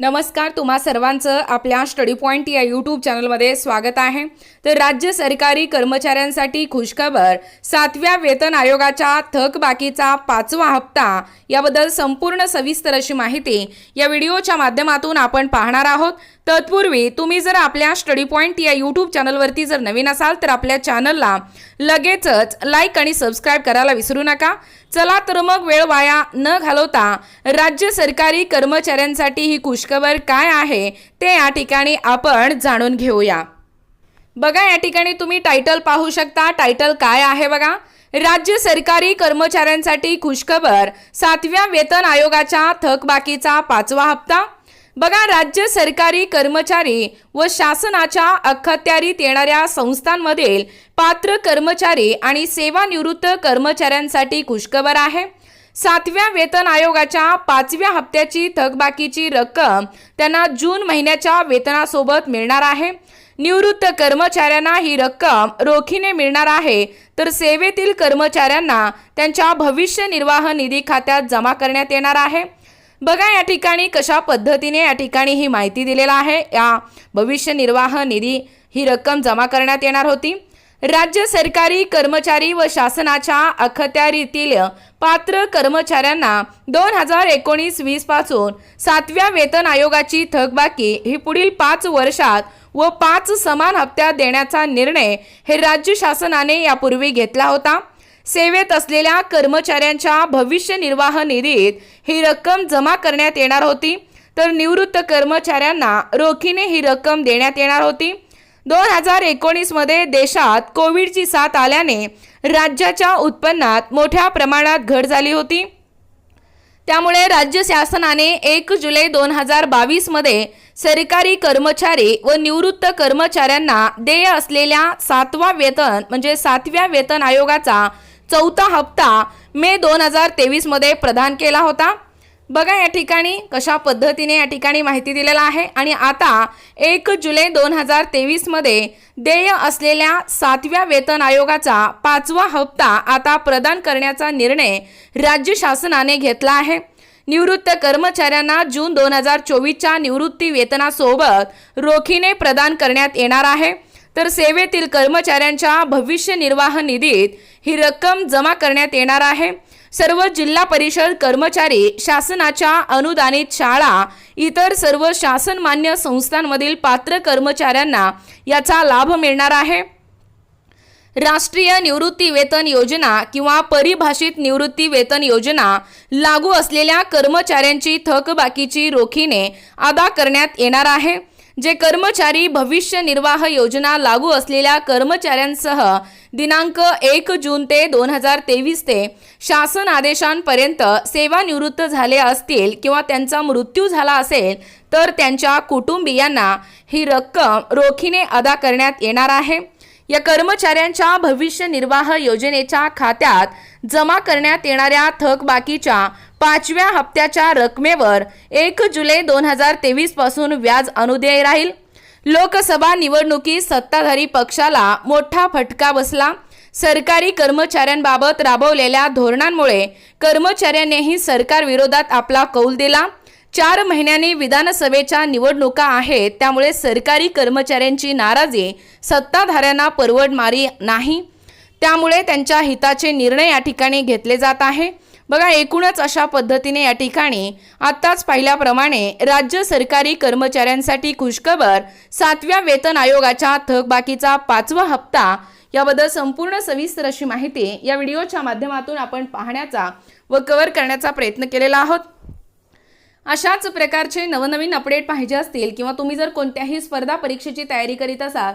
नमस्कार तुम्हा सर्वांचं आपल्या स्टडी पॉईंट या यूट्यूब चॅनलमध्ये स्वागत आहे. तर राज्य सरकारी कर्मचाऱ्यांसाठी खुशखबर सातव्या वेतन आयोगाच्या थकबाकीचा पाचवा हप्ता याबद्दल संपूर्ण सविस्तर अशी माहिती या व्हिडिओच्या माध्यमातून आपण पाहणार आहोत. तत्पूर्वी तुम्ही जर आपल्या स्टडी पॉईंट या यूट्यूब चॅनलवरती जर नवीन असाल तर आपल्या चॅनलला लगेचच लाईक आणि सबस्क्राईब करायला विसरू नका. चला तर मग वेळ वाया न घालवता राज्य सरकारी कर्मचाऱ्यांसाठी ही खुशखबर काय आहे ते या ठिकाणी आपण जाणून घेऊया. बघा या ठिकाणी तुम्ही टायटल पाहू शकता. टायटल काय आहे बघा? राज्य सरकारी कर्मचाऱ्यांसाठी खुशखबर सातव्या वेतन आयोगाच्या थकबाकीचा पाचवा हप्ता. बघा राज्य सरकारी कर्मचारी व शासनाच्या अखत्यारीत येणाऱ्या संस्थांमधील पात्र कर्मचारी आणि सेवानिवृत्त कर्मचाऱ्यांसाठी खुशखबर आहे. सातव्या वेतन आयोगाच्या पाचव्या हप्त्याची थकबाकीची रक्कम त्यांना जून महिन्याच्या वेतनासोबत मिळणार आहे. निवृत्त कर्मचाऱ्यांना ही रक्कम रोखीने मिळणार आहे तर सेवेतील कर्मचाऱ्यांना त्यांच्या भविष्य निर्वाह निधी खात्यात जमा करण्यात येणार आहे. बघा या ठिकाणी कशा पद्धतीने या ठिकाणी ही माहिती दिलेला आहे. या भविष्य निर्वाह निधी ही रक्कम जमा करण्यात येणार होती. राज्य सरकारी कर्मचारी व शासनाच्या अखत्यारीतील पात्र कर्मचाऱ्यांना दोन हजार एकोणीस वीसपासून सातव्या वेतन आयोगाची थकबाकी ही पुढील पाच वर्षात व पाच समान हप्त्यात देण्याचा निर्णय हे राज्य शासनाने यापूर्वी घेतला होता. सेवेत असलेल्या कर्मचाऱ्यांच्या भविष्य निर्वाह निधीत ही रक्कम जमा करण्यात येणार होती. तर निवृत्त कर्मचाऱ्यांना रोखीने ही रक्कम देण्यात येणार होती. दोन हजार एकोणीसमध्ये देशात कोविडची साथ आल्याने राज्याच्या उत्पन्नात मोठ्या प्रमाणात घट झाली होती. त्यामुळे राज्य शासनाने एक जुलै दोन हजार बावीसमध्ये सरकारी कर्मचारी व निवृत्त कर्मचाऱ्यांना देय असलेल्या सातवा वेतन म्हणजे सातव्या वेतन आयोगाचा चौथा हप्ता मे दोन हजार तेवीसमध्ये प्रदान केला होता. बघा या ठिकाणी कशा पद्धतीने या ठिकाणी माहिती दिलेला आहे. आणि आता एक जुलै दोन हजार तेवीसमध्ये देय असलेल्या सातव्या वेतन आयोगाचा पाचवा हप्ता आता प्रदान करण्याचा निर्णय राज्य शासनाने घेतला आहे. निवृत्त कर्मचाऱ्यांना जून दोन हजार चोवीसच्या निवृत्ती वेतनासोबत रोखीने प्रदान करण्यात येणार आहे. तर सेवेतील कर्मचाऱ्यांच्या भविष्य निर्वाह निधीत ही रक्कम जमा करण्यात येणार आहे. सर्व जिल्हा परिषद कर्मचारी शासनाच्या अनुदानित शाळा इतर सर्व शासनमान्य संस्थांमधील पात्र कर्मचाऱ्यांना याचा लाभ मिळणार आहे. राष्ट्रीय निवृत्ती वेतन योजना किंवा परिभाषित निवृत्ती वेतन योजना लागू असलेल्या कर्मचाऱ्यांची थकबाकीची रोखीने अदा करण्यात येणार आहे. जे कर्मचारी भविष्य निर्वाह योजना लागू असलेल्या कर्मचाऱ्यांसह दिनांक एक जून ते दोन हजार तेवीस ते शासन आदेशांपर्यंत सेवानिवृत्त झाले असतील किंवा त्यांचा मृत्यू झाला असेल तर त्यांच्या कुटुंबियांना ही रक्कम रोखीने अदा करण्यात येणार आहे. या कर्मचाऱ्यांच्या भविष्य निर्वाह योजनेच्या खात्यात जमा करण्यात येणाऱ्या थकबाकीच्या पाचव्या हप्त्याच्या रकमेवर एक जुलै दोन हजार तेवीसपासून व्याज अनुदेय राहील. लोकसभा निवडणुकीत सत्ताधारी पक्षाला मोठा फटका बसला. सरकारी कर्मचाऱ्यांबाबत राबवलेल्या धोरणांमुळे कर्मचाऱ्यांनीही सरकारविरोधात आपला कौल दिला. चार महिन्यांनी विधानसभेच्या निवडणुका आहेत त्यामुळे सरकारी कर्मचाऱ्यांची नाराजी सत्ताधाऱ्यांना परवडणारी नाही. त्यामुळे त्यांच्या हिताचे निर्णय या ठिकाणी घेतले जात आहे. बघा एकूणच अशा पद्धतीने या ठिकाणी आत्ताच पाहिल्याप्रमाणे राज्य सरकारी कर्मचाऱ्यांसाठी खुशखबर सातव्या वेतन आयोगाच्या थकबाकीचा पाचवा हप्ता याबद्दल संपूर्ण सविस्तर अशी माहिती या व्हिडिओच्या माध्यमातून आपण पाहण्याचा व कव्हर करण्याचा प्रयत्न केलेला आहोत. अशाच प्रकारचे नवनवीन अपडेट पाहिजे असतील किंवा तुम्ही जर कोणत्याही स्पर्धा परीक्षेची तयारी करीत असाल